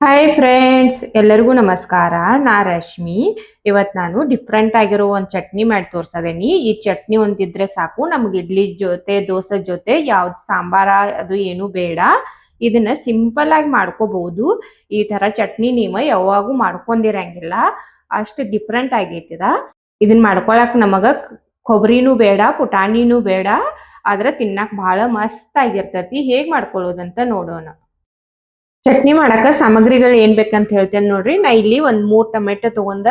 Hi friends ಎಲ್ಲರಿಗೂ ನಮಸ್ಕಾರ. ನಾ ರಶ್ಮಿ. ಇವತ್ತು ನಾನು ಡಿಫ್ರೆಂಟ್ ಆಗಿರೋ ಒಂದು ಚಟ್ನಿ ಮಾಡಿ ತೋರ್ಸದೇನಿ. ಈ ಚಟ್ನಿ ಒಂದಿದ್ರೆ ಸಾಕು. ನಮ್ಗೆ ಇಡ್ಲಿ ಜೊತೆ, ದೋಸೆ ಜೊತೆ ಯಾವ್ದು ಸಾಂಬಾರ ಅದು ಏನು ಬೇಡ. ಇದನ್ನ ಸಿಂಪಲ್ ಆಗಿ ಮಾಡ್ಕೋಬಹುದು ಈ ತರ ಚಟ್ನಿ ನೀವು ಯಾವಾಗೂ ಮಾಡ್ಕೊಂಡಿರಂಗಿಲ್ಲ. ಅಷ್ಟು ಡಿಫ್ರೆಂಟ್ ಆಗೈತಿದ. ಇದನ್ನ ಮಾಡ್ಕೊಳಕ್ ನಮಗ ಕೊಬ್ಬರಿನೂ ಬೇಡ, ಪುಟಾಣಿನೂ ಬೇಡ. ಆದ್ರೆ ತಿನ್ನಕ್ ಬಹಳ ಮಸ್ತ್ ಆಗಿರ್ತತಿ. ಹೇಗ್ ಮಾಡ್ಕೊಳ್ಳೋದಂತ ನೋಡೋಣ. ಚಟ್ನಿ ಮಾಡಾಕ ಸಾಮಗ್ರಿಗಳು ಏನ್ ಬೇಕಂತ ಹೇಳ್ತೇನೆ ನೋಡ್ರಿ. ನಾ ಇಲ್ಲಿ ಒಂದ್ ಮೂರ್ ಟೊಮೆಟೊ ತಗೊಂಡ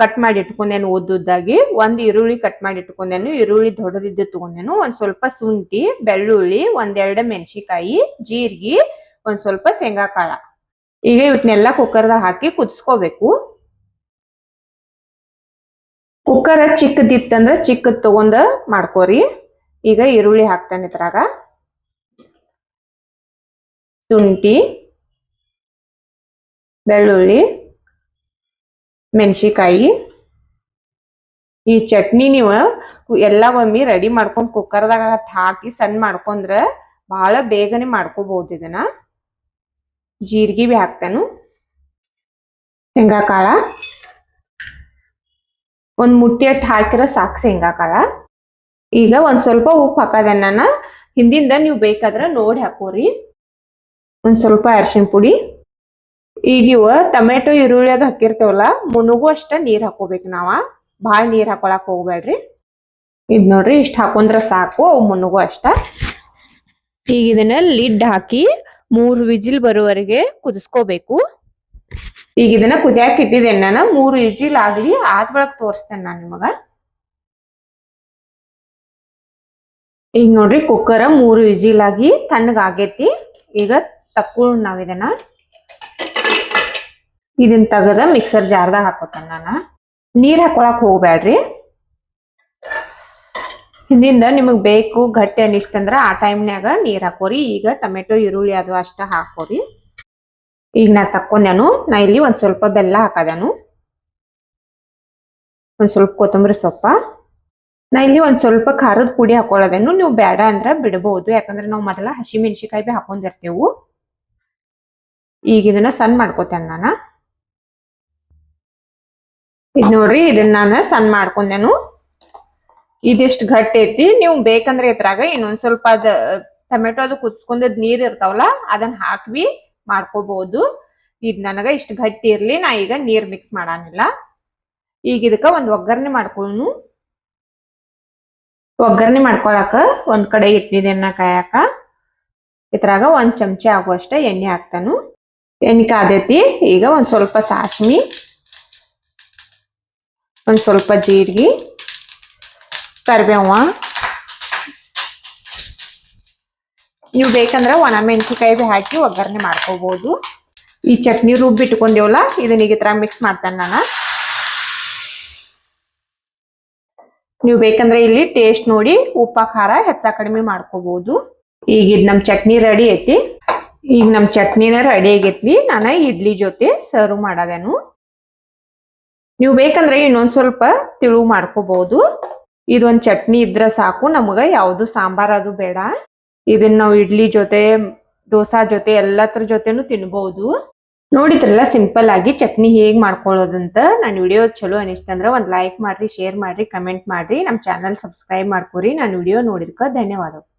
ಕಟ್ ಮಾಡಿ ಇಟ್ಕೊಂಡೇನು ಓದುದಾಗಿ ಒಂದ್ ಈರುಳ್ಳಿ ಕಟ್ ಮಾಡಿ ಇಟ್ಕೊಂಡೇನು, ಈರುಳ್ಳಿ ದೊಡ್ಡದಿದ್ದು ತಗೊಂಡೇನು, ಒಂದ್ ಸ್ವಲ್ಪ ಶುಂಠಿ, ಬೆಳ್ಳುಳ್ಳಿ ಒಂದೆರಡು ಮೆಣಸಿಕಾಯಿ ಜೀರಿಗೆ, ಒಂದ್ ಸ್ವಲ್ಪ ಶೇಂಗಾ ಕಾಳ. ಈಗ ಇವನ್ನೆಲ್ಲ ಕುಕ್ಕರ್ದಾಗ ಹಾಕಿ ಕುದಿಸ್ಕೋಬೇಕು. ಕುಕ್ಕರ್ ಚಿಕ್ಕದಿತ್ತಂದ್ರ ಚಿಕ್ಕದ್ ತಗೊಂಡ ಮಾಡ್ಕೋರಿ. ಈಗ ಈರುಳ್ಳಿ ಹಾಕ್ತಾನೆ ಇದ್ರಾಗ. ಶುಂಠಿ ಬೆಳ್ಳುಳ್ಳಿ ಮೆಣಸಿಕಾಯಿ ಈ ಚಟ್ನಿ ನೀವು ಎಲ್ಲ ಒಮ್ಮೆ ರೆಡಿ ಮಾಡ್ಕೊಂಡು ಕುಕ್ಕರ್ದಾಗ ಹಾಕಿ ಸಣ್ಣ ಮಾಡ್ಕೊಂಡ್ರೆ ಬಹಳ ಬೇಗನೆ ಮಾಡ್ಕೋಬಹುದು ಇದನ್ನ. ಜೀರಿಗೆ ಬಿ ಹಾಕ್ತಾನು. ಶೇಂಗಾಕಾಳ. ಒಂದು ಮುಟ್ಟಿ ಅಟ್ಟು ಹಾಕಿರೋ ಸಾಕು ಶೇಂಗಾಕಾಳ. ಈಗ ಒಂದು ಸ್ವಲ್ಪ ಉಪ್ಪು ಹಾಕೋದನ್ನ ಹಿಂದಿಂದ ನೀವು ಬೇಕಾದ್ರೆ ನೋಡಿ ಹಾಕೋರಿ. ಒಂದು ಸ್ವಲ್ಪ ಅರಿಶಿನ ಪುಡಿ. ಈಗ ಇವ ಟೊಮೆಟೊ, ಈರುಳ್ಳಿ ಅದು ಹಾಕಿರ್ತೇವಲ್ಲ ಮುನುಗು ಅಷ್ಟ ನೀರ್ ಹಾಕೋಬೇಕು ನಾವ. ಭಾಳ ನೀರ್ ಹಾಕೊಳಕ್ ಹೋಗ್ಬೇಡ್ರಿ ಇದ್ ನೋಡ್ರಿ ಇಷ್ಟ ಹಾಕೊಂಡ್ರ ಸಾಕು, ಅವು ಮುನುಗು ಅಷ್ಟ. ಈಗ ಇದನ್ನ ಲಿಡ್ ಹಾಕಿ ಮೂರ್ ವಿಜಿಲ್ ಬರುವವರೆಗೆ ಕುದಿಸ್ಕೋಬೇಕು. ಈಗ ಇದನ್ನ ಕುದಿಯಾಕ ಇಟ್ಟಿದ್ದೇನೆ ನಾನು ಮೂರು ವಿಜಿಲ್ ಆಗ್ಲಿ ಆದ್ ಬಳಕ್ ತೋರಿಸ್ತೇನೆ ನಾನು ನಿಮಗ. ಈಗ ನೋಡ್ರಿ ಕುಕ್ಕರ್ ಮೂರು ವಿಜಿಲ್ ಆಗಿ ತಣ್ಣಗ್ ಆಗೇತಿ. ಈಗ ತಕ್ಕೊಳ್ಳೋಣ ನಾವ್ ಇದನ್ನ. ಇದನ್ನ ತೆಗೆದ ಮಿಕ್ಸರ್ ಜಾರ್ದಾಗ ಹಾಕೋತೇನೆ ನಾನು. ನೀರ್ ಹಾಕೊಳಕ್ ಹೋಗ್ಬೇಡ್ರಿ ಹಿಂದಿಂದ ನಿಮಗೆ ಬೇಕು ಗಟ್ಟಿ ಅನಿಸ್ತಂದ್ರ ಆ ಟೈಮ್ನ್ಯಾಗ ನೀರ್ ಹಾಕೋರಿ. ಈಗ ಟೊಮೆಟೊ, ಈರುಳ್ಳಿ ಅದು ಅಷ್ಟ ಹಾಕೋರಿ. ಈಗ ನಾ ತಕ್ಕೊಂಡೇನು ನಾ ಇಲ್ಲಿ ಒಂದು ಸ್ವಲ್ಪ ಬೆಲ್ಲ ಹಾಕದೇನು ಒಂದು ಸ್ವಲ್ಪ ಕೊತ್ತಂಬರಿ ಸೊಪ್ಪ. ನಾ ಇಲ್ಲಿ ಒಂದು ಸ್ವಲ್ಪ ಖಾರದ ಪುಡಿ ಹಾಕೊಳ್ಳೋದೇನು ನೀವು ಬೇಡ ಅಂದ್ರೆ ಬಿಡಬಹುದು ಯಾಕಂದ್ರೆ ನಾವು ಮೊದಲ ಹಸಿ ಮೆಣಸಿಕಾಯಿ ಬಿ ಹಾಕೊಂಡಿರ್ತೇವು. ಈಗ ಇದನ್ನ ಸಣ್ಣ ಮಾಡ್ಕೋತೇನೆ ನಾನು. ಇದ್ ನೋಡ್ರಿ, ಇದನ್ನ ನಾನು ಸಣ್ಣ ಮಾಡ್ಕೊಂಡೇನು. ಇದಿಷ್ಟು ಗಟ್ಟಿ ಐತಿ, ನೀವು ಬೇಕಂದ್ರೆ ಇದ್ರಾಗ ಇನ್ನೊಂದ್ ಸ್ವಲ್ಪ ಅದ, ಟೊಮೆಟೊ ಅದು ಕುಚ್ಕೊಂಡದ್ ನೀರ್ ಇರ್ತಾವಲ್ಲ ಅದನ್ನ ಹಾಕಿ ಮಾಡ್ಕೋಬಹುದು ಇದ್ ನನಗ ಇಷ್ಟು ಗಟ್ಟಿ ಇರ್ಲಿ, ನಾ ಈಗ ನೀರ್ ಮಿಕ್ಸ್ ಮಾಡಾನಿಲ್ಲ. ಈಗ ಇದಕ್ಕ ಒಂದ್ ಒಗ್ಗರಣೆ ಮಾಡ್ಕೊಳನು. ಒಗ್ಗರಣೆ ಮಾಡ್ಕೊಳಕ ಒಂದ್ ಕಡೆ ಇಟ್ಟಿದೆ ಎಣ್ಣೆ ಕಾಯಕ. ಇದ್ರಾಗ ಒಂದ್ ಚಮಚ ಆಗುವಷ್ಟ ಎಣ್ಣೆ ಹಾಕ್ತಾನು. ಎಣ್ಣೆ ಕಾದೈತಿ, ಈಗ ಒಂದ್ ಸ್ವಲ್ಪ ಸಾಸ್ಮಿ ಒಂದ್ ಸ್ವಲ್ಪ ಜೀರಿಗೆ ಕರಿಬೇವ ನೀವು ಬೇಕಂದ್ರ ಒಣ ಮೆಣಸಿಕಾಯಿ ಬಿ ಹಾಕಿ ಒಗ್ಗರಣೆ ಮಾಡ್ಕೋಬಹುದು ಈ ಚಟ್ನಿ ರುಬ್ಬಿ ಇಟ್ಕೊಂಡೇವಲ್ಲ, ಇದನ್ನ ಈಗ ತರ ಮಿಕ್ಸ್ ಮಾಡ್ತೇನೆ ನಾನು. ನೀವು ಬೇಕಂದ್ರೆ ಇಲ್ಲಿ ಟೇಸ್ಟ್ ನೋಡಿ, ಉಪ್ಪ, ಖಾರ ಹೆಚ್ಚ ಕಡಿಮೆ ಮಾಡ್ಕೋಬಹುದು ಈಗ ಇದು ನಮ್ಮ ಚಟ್ನಿ ರೆಡಿ ಐತಿ. ಈಗ ನಮ್ಮ ಚಟ್ನಿನ ರೆಡಿ ಆಗೈತಿ ನಾನು ಇಡ್ಲಿ ಜೊತೆ ಸರ್ವ್ ಮಾಡೋದೇನು. ನೀವು ಬೇಕಂದ್ರೆ ಇನ್ನೊಂದ್ ಸ್ವಲ್ಪ ತಿಳು ಮಾಡ್ಕೋಬಹುದು ಇದೊಂದು ಚಟ್ನಿ ಇದ್ರೆ ಸಾಕು, ನಮಗ ಯಾವುದು ಸಾಂಬಾರ್ ಅದು ಬೇಡ. ಇದನ್ನ ನಾವು ಇಡ್ಲಿ ಜೊತೆ, ದೋಸಾ ಜೊತೆ, ಎಲ್ಲತ್ರ ಜೊತೆನು ತಿನ್ಬಹುದು ನೋಡಿದ್ರಲ್ಲ ಸಿಂಪಲ್ ಆಗಿ ಚಟ್ನಿ ಹೇಗ್ ಮಾಡ್ಕೊಳ್ಳೋದಂತ? ನಾನು ವಿಡಿಯೋ ಚಲೋ ಅನಿಸ್ತಂದ್ರೆ ಒಂದ್ ಲೈಕ್ ಮಾಡ್ರಿ, ಶೇರ್ ಮಾಡ್ರಿ, ಕಮೆಂಟ್ ಮಾಡ್ರಿ. ನಮ್ ಚಾನಲ್ ಸಬ್ಸ್ಕ್ರೈಬ್ ಮಾಡ್ಕೊರಿ. ನಾನು ವಿಡಿಯೋ ನೋಡಿದ್ಕ ಧನ್ಯವಾದಗಳು.